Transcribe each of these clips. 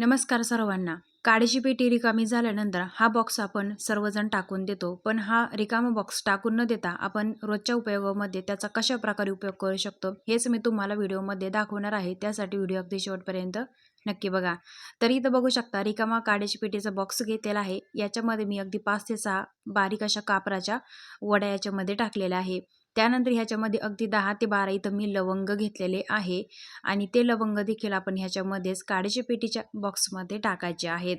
नमस्कार सर्वांना. काडीची पेटी रिकामी झाल्यानंतर हा बॉक्स आपण सर्वजण टाकून देतो. पण हा रिकामा बॉक्स टाकून न देता आपण रोजच्या उपयोगामध्ये त्याचा कशा प्रकारे उपयोग करू शकतो हेच मी तुम्हाला व्हिडिओमध्ये दाखवणार आहे. त्यासाठी व्हिडिओ अगदी शेवटपर्यंत नक्की बघा. तर इथं बघू शकता रिकामा काडीची पेटीचा बॉक्स घेतलेला आहे. याच्यामध्ये मी अगदी पाच ते सहा बारीक अशा कापराच्या वड्या याच्यामध्ये टाकलेल्या आहे. त्यानंतर ह्याच्यामध्ये अगदी दहा ते बारा इथं मी लवंग घेतलेले आहे. आणि ते लवंग देखील आपण ह्याच्यामध्येच काड्याच्या पेटीच्या बॉक्समध्ये टाकायचे आहेत.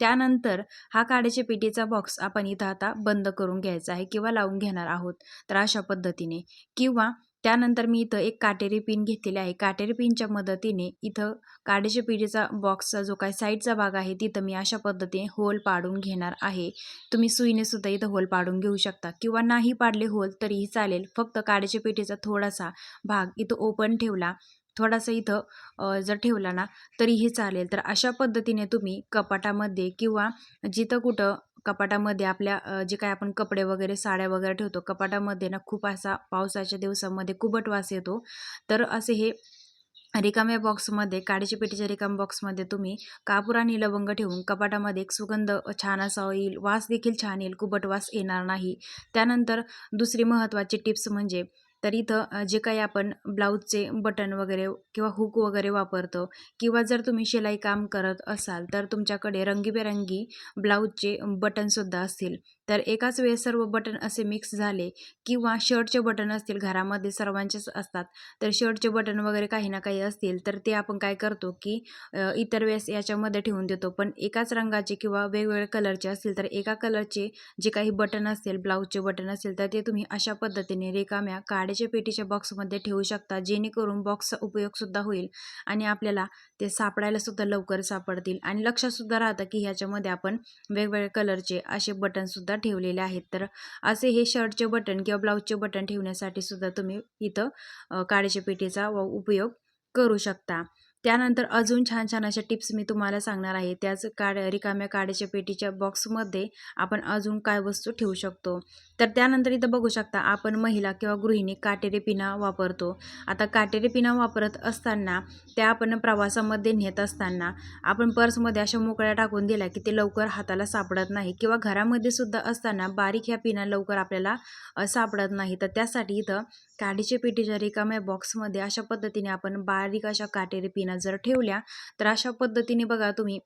त्यानंतर हा काड्याच्या पेटीचा बॉक्स आपण इथं आता बंद करून घ्यायचा आहे किंवा लावून घेणार आहोत. तर अशा पद्धतीने. किंवा त्यानंतर मी इथं एक काटेरी पिन घेतलेली आहे. काटेरी पिनच्या मदतीने इथं काडेच्या पिढीचा बॉक्सचा जो काही साईडचा भाग आहे तिथं मी अशा पद्धतीने होल पाडून घेणार आहे. तुम्ही सुईने सुद्धा इथं होल पाडून घेऊ शकता. किंवा नाही पाडले होल तरीही चालेल. फक्त काडेच्या पिठीचा थोडासा भाग इथं ओपन ठेवला. थोडासा इथं जर ठेवला ना तरीही चालेल. तर अशा पद्धतीने तुम्ही कपाटामध्ये किंवा जिथं कुठं कपाटामध्ये आपल्या जे काय आपण कपडे वगैरे साड्या वगैरे ठेवतो कपाटामध्ये ना खूप असा पावसाच्या दिवसामध्ये कुबट वास येतो. तर असे हे रिकाम्या बॉक्समध्ये काडीच्या पेटीच्या रिकाम्या बॉक्समध्ये तुम्ही कापूर आणि लवंग ठेवून कपाटामध्ये एक सुगंध छान असा येईल वास देखील छान येईल कुबट वास येणार नाही. त्यानंतर दुसरी महत्त्वाची टिप्स म्हणजे तर इथं जे काही आपण ब्लाऊजचे बटन वगैरे किंवा हुक वगैरे वापरतो किंवा जर तुम्ही शिलाई काम करत असाल तर तुमच्याकडे रंगीबेरंगी ब्लाऊजचे बटनसुद्धा असतील. तर एकाच वेळेस सर्व बटन असे मिक्स झाले किंवा शर्टचे बटन असतील घरामध्ये सर्वांचेच असतात तर शर्टचे बटन वगैरे काही ना काही असतील तर ते आपण काय करतो की इतर वेळेस याच्यामध्ये ठेवून देतो. पण एकाच रंगाचे किंवा वेगवेगळ्या कलरचे असतील तर एका कलरचे जे काही बटन असतील ब्लाऊजचे बटन असतील तर ते तुम्ही अशा पद्धतीने रिकाम्या काड्याच्या पेटीच्या बॉक्समध्ये ठेवू शकता जेणेकरून बॉक्सचा उपयोगसुद्धा होईल आणि आपल्याला ते सापडायलासुद्धा लवकर सापडतील. आणि लक्षातसुद्धा राहतं की ह्याच्यामध्ये आपण वेगवेगळ्या कलरचे असे बटनसुद्धा ठेवलेले आहेत. तर असे हे शर्टचे बटन किंवा ब्लाऊजचे बटन ठेवण्यासाठी सुद्धा तुम्ही इथं काड्याच्या पेटीचा उपयोग करू शकता. त्यानंतर अजून छान छान अशा टिप्स मी तुम्हाला सांगणार आहे. त्याच काड रिकाम्या काड्याच्या पेटीच्या बॉक्समध्ये आपण अजून काय वस्तू ठेवू शकतो? तर त्यानंतर इथं बघू शकता आपण महिला किंवा गृहिणी काटेरी पिना वापरतो. आता काटेरी पिना वापरत असताना त्या आपण प्रवासामध्ये नेत असताना आपण पर्समध्ये अशा मोकळ्या टाकून दिल्या की ते लवकर हाताला सापडत नाही किंवा घरामध्ये सुद्धा असताना बारीक ह्या पिना लवकर आपल्याला सापडत नाही. तर त्यासाठी इथं काडीच्या पेटीच्या रिकाम्या बॉक्समध्ये अशा पद्धतीने आपण बारीक अशा काटेरी पिना जर ठेवल्या तर अशा पद्धतीने बघा तुम्ही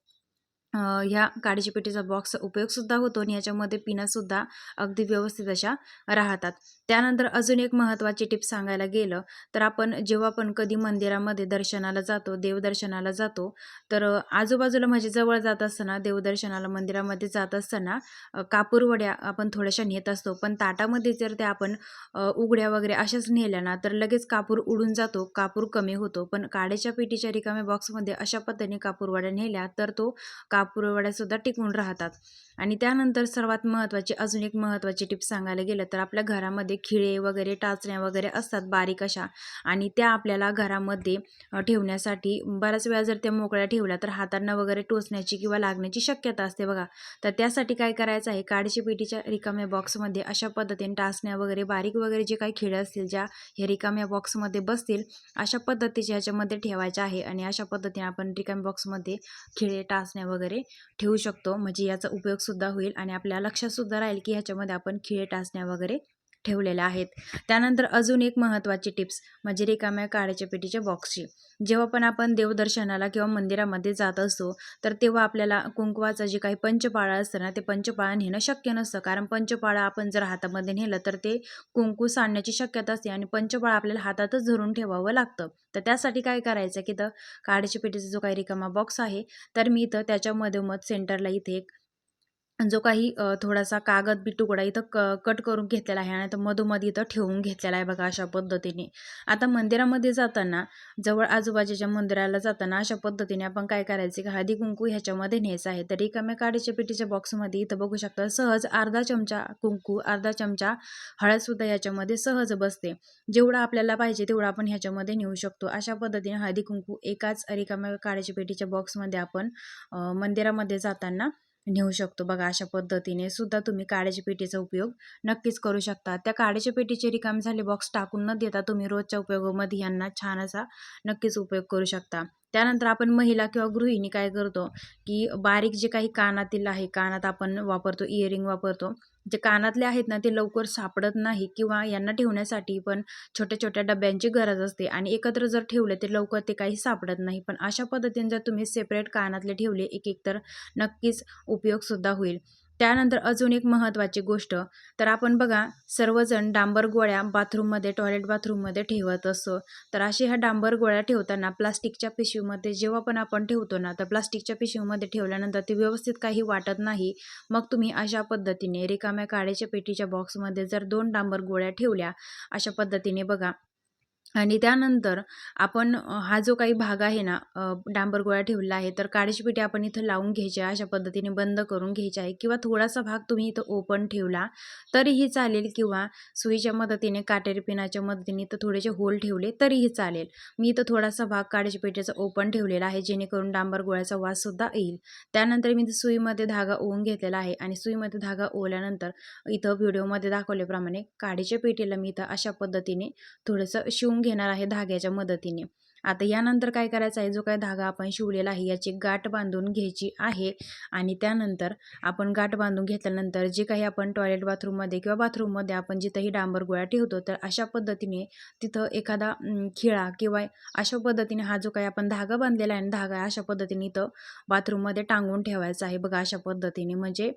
ह्या काडीच्या पेटीचा बॉक्सचा उपयोगसुद्धा होतो आणि याच्यामध्ये पिनासुद्धा अगदी व्यवस्थित अशा राहतात. त्यानंतर अजून एक महत्त्वाची टिप सांगायला गेलं तर आपण जेव्हा पण कधी मंदिरामध्ये दर्शनाला जातो देवदर्शनाला जातो तर आजूबाजूला म्हणजे जवळ जात असताना देवदर्शनाला मंदिरामध्ये जात असताना कापूरवड्या आपण थोड्याशा नेत असतो. पण ताटामध्ये जर त्या आपण उघड्या वगैरे अशाच नेल्या ना तर लगेच कापूर उडून जातो कापूर कमी होतो. पण काड्याच्या पेटीच्या रिकाम्या बॉक्समध्ये अशा पद्धतीने कापूरवड्या नेल्या तर तो कापूर वड्यासुद्धा टिकून राहतात. आणि त्यानंतर सर्वात महत्त्वाची अजून एक महत्त्वाची टिप्स सांगायला गेलं तर आपल्या घरामध्ये खिळे वगैरे टाचण्या वगैरे असतात बारीक अशा. आणि त्या आपल्याला घरामध्ये ठेवण्यासाठी बऱ्याच वेळा जर त्या मोकळ्या ठेवल्या तर हातांना वगैरे टोचण्याची किंवा लागण्याची शक्यता असते बघा. तर त्यासाठी काय करायचं आहे? काडीच्या पेटीच्या रिकाम्या बॉक्समध्ये अशा पद्धतीने टाचण्या वगैरे बारीक वगैरे जे काही खिळे असतील ज्या हे रिकाम्या बॉक्समध्ये बसतील अशा पद्धतीच्या ह्याच्यामध्ये ठेवायच्या आहे. आणि अशा पद्धतीने आपण रिकाम्या बॉक्समध्ये खिळे टाचण्या वगैरे ठेवू शकतो. म्हणजे याचा उपयोगसुद्धा होईल आणि आपल्या लक्षातसुद्धा राहील की ह्याच्यामध्ये आपण खिळे टाचण्या वगैरे ठेवलेल्या आहेत. त्यानंतर अजून एक महत्त्वाची टिप्स म्हणजे रिकाम्या काड्याच्या पेटीच्या बॉक्सची. जेव्हा पण आपण देवदर्शनाला किंवा मंदिरामध्ये जात असतो तर तेव्हा आपल्याला कुंकवाचं जे काही पंचपाळा असतं ना ते पंचपाळा नेणं शक्य नसतं. कारण पंचपाळा आपण जर हातामध्ये नेलं तर ते कुंकू सांडण्याची शक्यता असते आणि पंचपाळा आपल्याला हातातच धरून ठेवावं लागतं. तर त्यासाठी काय करायचं की तर काळ्याच्या पेटीचा जो काही रिकामा बॉक्स आहे तर मी इथं त्याच्यामध्ये मध सेंटरला इथे एक जो काही थोडासा कागद बी तुकडा इथं क कट करून घेतलेला आहे आणि तर मधोमध इथं ठेवून घेतलेला आहे बघा अशा पद्धतीने. आता मंदिरामध्ये जाताना जवळ आजूबाजूच्या मंदिराला जाताना अशा पद्धतीने आपण काय करायचे की हळदी कुंकू ह्याच्यामध्ये न्यायचं आहे. तर रिकाम्या काडीच्या पेटीच्या बॉक्समध्ये इथं बघू शकता सहज अर्धा चमचा कुंकू अर्धा चमचा हळदसुद्धा ह्याच्यामध्ये सहज बसते. जेवढं आपल्याला पाहिजे तेवढं आपण ह्याच्यामध्ये नेऊ शकतो. अशा पद्धतीने हळदी कुंकू एकाच रिकाम्या काडीच्या पेटीच्या बॉक्समध्ये आपण मंदिरामध्ये जाताना नेऊ शकतो. बघा अशा पद्धतीने सुद्धा तुम्ही काड्याच्या पेटीचा उपयोग नक्कीच करू शकता. त्या काड्याच्या पेटीचे रिकाम झाले बॉक्स टाकून न देता तुम्ही रोजच्या उपयोगामध्ये यांना छान असा नक्कीच उपयोग करू शकता. त्यानंतर आपण महिला किंवा गृहिणी काय करतो की बारीक जे काही कानातील आहे कानात आपण वापरतो इयरिंग वापरतो. जे कानातले आहेत ना ते लवकर सापडत नाही किंवा यांना ठेवण्यासाठी पण छोट्या छोट्या डब्यांची गरज असते आणि एकत्र जर ठेवले तर लवकर ते काही सापडत नाही. पण अशा पद्धतीने जर तुम्ही सेपरेट कानातले ठेवले एक एक तर नक्कीच उपयोगसुद्धा होईल. त्यानंतर अजून एक महत्त्वाची गोष्ट तर आपण बघा सर्वजण डांबर गोळ्या बाथरूममध्ये टॉयलेट बाथरूममध्ये ठेवत असतो तर असे ह्या डांबर गोळ्या ठेवताना प्लास्टिकच्या पिशवीमध्ये जेव्हा पण आपण ठेवतो ना तर प्लास्टिकच्या पिशवीमध्ये ठेवल्यानंतर ते व्यवस्थित काही वाटत नाही. मग तुम्ही अशा पद्धतीने रिकाम्या काळ्याच्या पेटीच्या बॉक्समध्ये जर दोन डांबर गोळ्या ठेवल्या अशा पद्धतीने बघा आणि त्यानंतर आपण हा जो काही भाग आहे ना डांबर गोळा ठेवलेला आहे तर काळीची पिठी आपण इथं लावून घ्यायची आहे अशा पद्धतीने बंद करून घ्यायची आहे. किंवा थोडासा भाग तुम्ही इथं ओपन ठेवला तरीही चालेल. किंवा सुईच्या मदतीने काटेरी पिनाच्या मदतीने इथं थोडेसे होल ठेवले तरीही चालेल. मी इथं थोडासा भाग काळीच्या पेटीचा ओपन ठेवलेला आहे जेणेकरून डांबर गोळ्याचा वाससुद्धा येईल. त्यानंतर मी सुईमध्ये धागा ओवून घेतलेला आहे आणि सुईमध्ये धागा ओवल्यानंतर इथं व्हिडिओमध्ये दाखवल्याप्रमाणे काडीच्या पेटीला मी इथं अशा पद्धतीने थोडंसं शिवून घेणार आहे धाग्याच्या मदतीने. आता यानंतर काय करायचं आहे? जो काय धागा आपण शिवलेला आहे याची गाठ बांधून घ्यायची आहे आणि त्यानंतर आपण गाठ बांधून घेतल्यानंतर जे काही आपण टॉयलेट बाथरूममध्ये किंवा बाथरूममध्ये आपण जिथंही डांबर गोळ्या ठेवतो तर अशा पद्धतीने तिथं एखादा खिळा किंवा अशा पद्धतीने हा जो काही आपण धागा बांधलेला आहे धागा अशा पद्धतीने इथं बाथरूममध्ये टांगून ठेवायचा आहे. बघा अशा पद्धतीने म्हणजे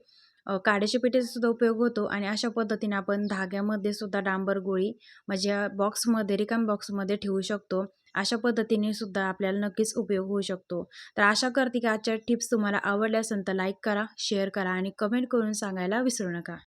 काड्याच्या पेटीचा सुद्धा उपयोग होतो आणि अशा पद्धतीने आपण धाग्यामध्ये सुद्धा डांबर गोळी म्हणजे बॉक्समध्ये रिकाम बॉक्समध्ये ठेवू शकतो. अशा पद्धतीने सुद्धा आपल्याला नक्कीच उपयोग होऊ शकतो. तर आशा करते की आजच्या टिप्स तुम्हाला आवडल्या असेल तर लाईक करा शेअर करा आणि कमेंट करून सांगायला विसरू नका.